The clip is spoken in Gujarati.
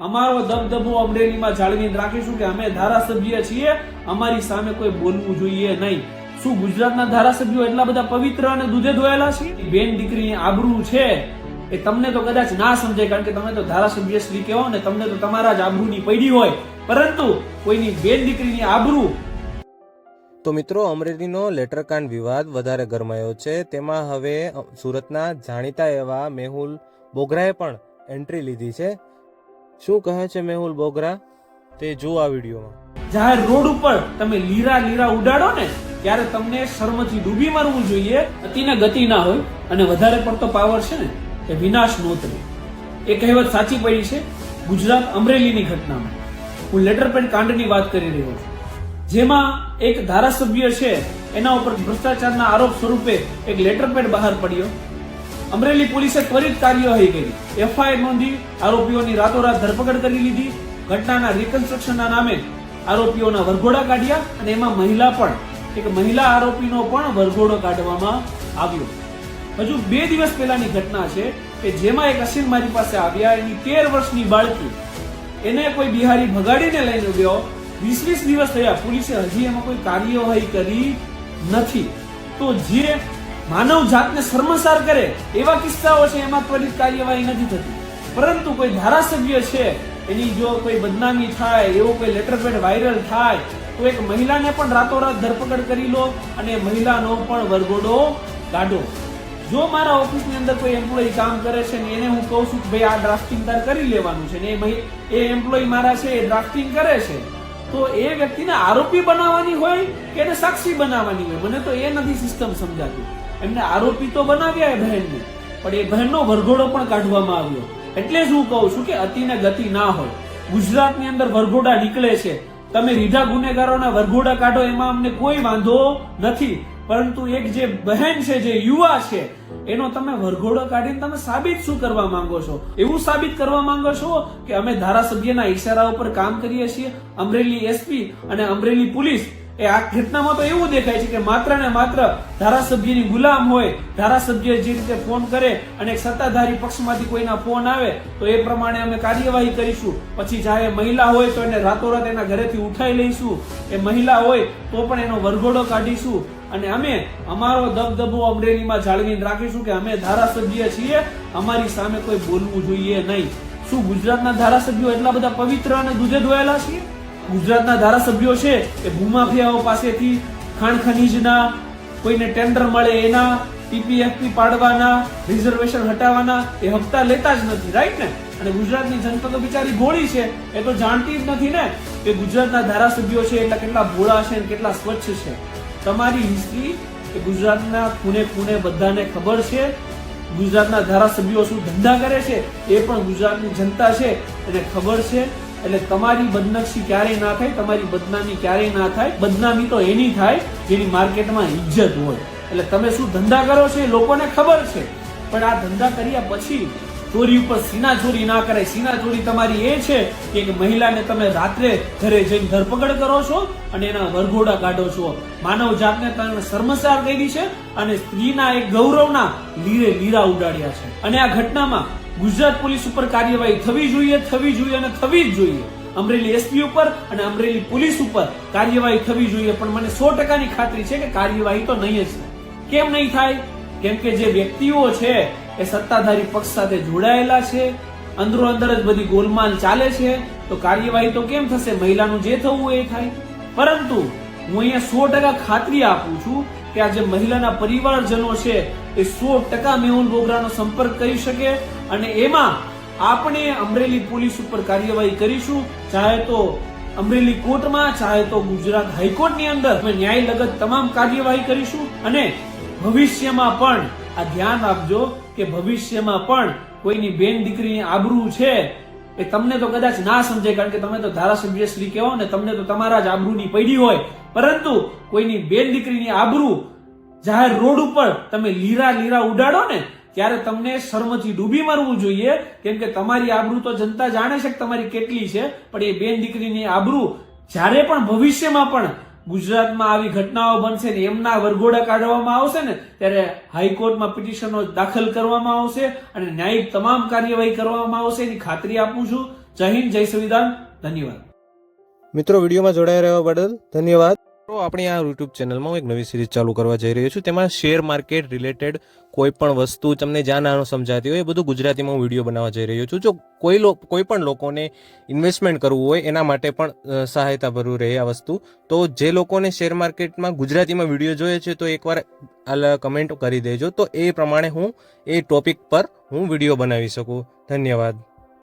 અમારો દબદબો અમરેલીમાં જાળવીને રાખીશું કે અમે ધારાસભ્ય છીએ, અમારી સામે કોઈ બોલવું જોઈએ નહીં. શું ગુજરાતના ધારાસભ્યો એટલા બધા પવિત્ર અને દૂધે ધોયેલા છે? બેન દીકરીની આબરૂ છે. એ તમને તો કદાચ ના સમજાય, કારણ કે તમે તો ધારાસભ્ય શ્રી કહેવો ને તમને તો તમારા જ આબરૂની પડી હોય. પરંતુ કોઈની બેન દીકરીની આબરૂ તો મિત્રો, અમરેલીનો લેટરકાંડ વિવાદ વધારે ગરમાયો છે. તેમાં હવે સુરતના જાણીતા એવા મેહુલ બોગરાએ પણ એન્ટ્રી લીધી છે. શું કહે છે મેહુલ બોગરા? તે જો આ વિડીયોમાં. જાહેર રોડ ઉપર તમે લીરા લીરા ઉડાડો ને, ત્યારે તમને શર્મથી ડૂબી મરવું જોઈએ, અતિને ગતિ ના હોય, અને વધારે પડતો પાવર છે ને, એ વિનાશ નોતરે એ કહેવત સાચી પડી છે, ગુજરાત અમરેલીની ઘટનામાં. હું લેટર પેડ કાંડની વાત કરી રહ્યો છું. જેમાં એક ધારાસભ્ય છે, એના ઉપર ભ્રષ્ટાચારના આરોપ સ્વરૂપે એક લેટર પેડ બહાર પડ્યો. અમરેલી પોલીસે ત્વરિત કાર્યવાહી કરી. એફઆઈઆર નોંધી આરોપીઓની રાતોરાત ધરપકડ કરી લીધી. ઘટનાના રિકન્સ્ટ્રક્શનના નામે આરોપીઓના વરઘોડા કાઢ્યા અને એમાં મહિલા પણ, એક મહિલા આરોપીનો પણ વરઘોડો કાઢવામાં આવ્યો. હજુ બે દિવસ પહેલાની ઘટના છે કે જેમાં એક અસીમ મારી પાસે આવ્યા. એની તેર વર્ષની બાળકી એને કોઈ બિહારી ભગાડીને લઈને ગયો. વીસ વીસ દિવસ થયા. પોલીસે હજી એમાં કોઈ કાર્યવાહી કરી નથી. તો જે માનવ જાતને શર્મસાર કરે એવા કિસ્સાઓ છે એમાં ત્વરિત કાર્યવાહી નથી થતી. પરંતુ કોઈ ધારાસભ્ય છે, એની જો કોઈ બદનામી થાય, એવો કોઈ લેટર પેડ વાયરલ થાય, તો એક મહિલાને પણ રાતોરાત ધરપકડ કરી લો અને મહિલાનો પણ વરઘોડો કાઢો. જો મારા ઓફિસની અંદર કોઈ એમ્પ્લોય કામ કરે છે ને એને હું કહું છું કે ભાઈ આ ડ્રાફ્ટિંગ તાર કરી લેવાનું છે ને એ એમ્પ્લોય મારા છે, એ ડ્રાફ્ટિંગ કરે છે, તો એ વ્યક્તિને આરોપી બનાવવાની હોય કે એને સાક્ષી બનાવવાની હોય? મને તો એ નથી સિસ્ટમ સમજાતી. એમને આરોપી તો બનાવ્યા બહેનને, પણ એ બહેનનો વરઘોડો પણ કાઢવામાં આવ્યો. એટલે જ હું કહું છું કે અતિને ગતિ ના હોય. ગુજરાતની અંદર વરઘોડા નીકળે છે. તમે રીઢા ગુનેગારોના વરઘોડા કાઢો એમાં અમને કોઈ વાંધો નથી. પરંતુ એક જે બહેન છે, જે યુવા છે, એનો તમે વરઘોડો કાઢીને તમે સાબિત શું કરવા માંગો છો? એવું સાબિત કરવા માંગો છો કે અમે ધારાસભ્યના ઈશારા ઉપર કામ કરીએ છીએ, અમરેલી એસપી અને અમરેલી પોલીસ એ આ ઘટનામાં તો એવું દેખાય છે કે માત્ર ને માત્ર ધારાસભ્યની ગુલામ હોય, ધારાસભ્ય જે રીતે ફોન કરે અને સત્તાધારી પક્ષમાંથી કોઈના ફોન આવે, તો એ પ્રમાણે અમે કાર્યવાહી કરીશું. પછી જ્યારે મહિલા હોય તો એને રાતોરાત એના ઘરેથી ઉઠાઈ લઈશું. એ મહિલા હોય તો પણ એનો વરઘોડો કાઢીશું. અને અમે અમારો દબદબો અમરેલીમાં જાળવીને રાખીશું કે અમે ધારાસભ્ય છીએ, અમારી સામે કોઈ બોલવું જોઈએ નહીં. શું ગુજરાતના ધારાસભ્યો એટલા બધા પવિત્ર અને દૂધે ધોયેલા છીએ? ગુજરાતના ધારાસભ્યો છે એ ભૂમાફિયાઓ પાસેથી ખાણ ખનીજના, કોઈને ટેન્ડર મળે એના પીપીએફપી પાડવાના રિઝર્વેશન હટાવવાના, એ હપ્તા લેતા જ નથી રાઈટ ને? અને ગુજરાતની જનતા તો બિચારી ભોળી છે, એ તો જાણતી જ નથી ને કે ગુજરાતના ધારાસભ્યો છે, એટલા કેટલા ભોળા છે અને કેટલા સ્વચ્છ છે. તમારી હિસ્ટ્રી એ ગુજરાતના ખૂને ખૂને બધાને ખબર છે. ગુજરાતના ધારાસભ્યો શું ધંધા કરે છે, એ પણ ગુજરાતની જનતા છે, એને ખબર છે. એટલે તમારી બદનક્ષી ક્યારેય ના થાય, તમારી બદનામી ક્યારેય ના થાય. બદનામી તો એની થાય જેની માર્કેટમાં ઇજ્જત હોય. એટલે તમે શું ધંધા કરો છો એ લોકોને ખબર છે. પણ આ ધંધા કર્યા પછી ચોરી ઉપર સીના ચોરી ના કરાય. સીના ચોરી તમારી એ છે કે એક મહિલાને તમે રાત્રે ઘરે જઈને ધરપકડ કરો છો અને એના વરઘોડા કાઢો છો. માનવ જાતને તમે શર્મસાર કરી છે અને સ્ત્રીના એક ગૌરવના લીરે લીરા ઉડાડ્યા છે. અને આ ઘટનામાં ગુજરાત પોલીસ ઉપર કાર્યવાહી થવી જોઈએ થવી જોઈએ અને થવી જ જોઈએ. અમરેલી એસપી ઉપર અને અમરેલી પોલીસ ઉપર કાર્યવાહી થવી જોઈએ. પણ મને સો ટકાની ખાતરી છે કે કાર્યવાહી તો નહીં જ કેમ નહીં થાય? કેમ કે જે વ્યક્તિઓ છે એ સત્તાધારી પક્ષ સાથે જોડાયેલા છે, અંદરો અંદર જ બધી ગોલમાલ ચાલે છે, તો કાર્યવાહી તો કેમ થશે? મહિલાનું જે થવું એ થાય. પરંતુ હું અહીંયા સો ટકા ખાતરી આપું છું કે આ જે મહિલાના પરિવારજનો છે, એ સો ટકા મેહુલ બોગરાનો સંપર્ક કરી શકે અને એમાં આપણે અમરેલી પોલીસ ઉપર કાર્યવાહી કરીશું. ચાહે તો અમરેલી કોર્ટમાં, ચાહે તો ગુજરાત હાઈકોર્ટની અંદર અમે ન્યાય લગત તમામ કાર્યવાહી કરીશું અને ભવિષ્યમાં પણ આ ધ્યાન આપજો કે ભવિષ્યમાં પણ કોઈની બેન દીકરીની આબરૂ છે એ તમને તો કદાચ ના સમજાય કારણ કે તમે તો ધારાસભ્ય શ્રી કહેવો ને તમને તો તમારા જ આબરૂની પડી હોય. પરંતુ કોઈની બેન દીકરીની આબરૂ જાહેર રોડ ઉપર તમે લીરા લીરા ઉડાડો ને, ત્યારે તમને શર્મથી ડૂબી મરવું જોઈએ. કેમ કે તમારી આબરૂ તો જનતા જાણે છે કે તમારી કેટલી છે, પણ એ બેન દીકરીની આબરૂ જ્યારે પણ ભવિષ્યમાં પણ ગુજરાતમાં આવી ઘટનાઓ બનશે ને, એમના વરઘોડા કાઢવામાં આવશે ને, ત્યારે હાઈકોર્ટમાં પિટિશનો દાખલ કરવામાં આવશે અને ન્યાયિક તમામ કાર્યવાહી કરવામાં આવશે. એની ખાતરી આપું છું. જય હિન્દ, જય સંવિધાન. ધન્યવાદ. મિત્રો, વિડીયોમાં જોડાઈ રહ્યા બદલ ધન્યવાદ. તો આપણી આ યુટ્યુબ ચેનલમાં હું એક નવી સિરીઝ ચાલુ કરવા જઈ રહ્યો છું. તેમાં શેર માર્કેટ રિલેટેડ કોઈ પણ વસ્તુ તમને જ્યાં નાનું સમજાતી હોય એ બધું ગુજરાતીમાં હું વીડિયો બનાવવા જઈ રહ્યો છું. જો કોઈ કોઈ પણ લોકોને ઇન્વેસ્ટમેન્ટ કરવું હોય એના માટે પણ સહાયતા ભરવું રહે આ વસ્તુ. તો જે લોકોને શેર માર્કેટમાં ગુજરાતીમાં વીડિયો જોઈએ છે તો એકવાર કમેન્ટ કરી દેજો. તો એ પ્રમાણે હું એ ટોપિક પર હું વીડિયો બનાવી શકું. ધન્યવાદ.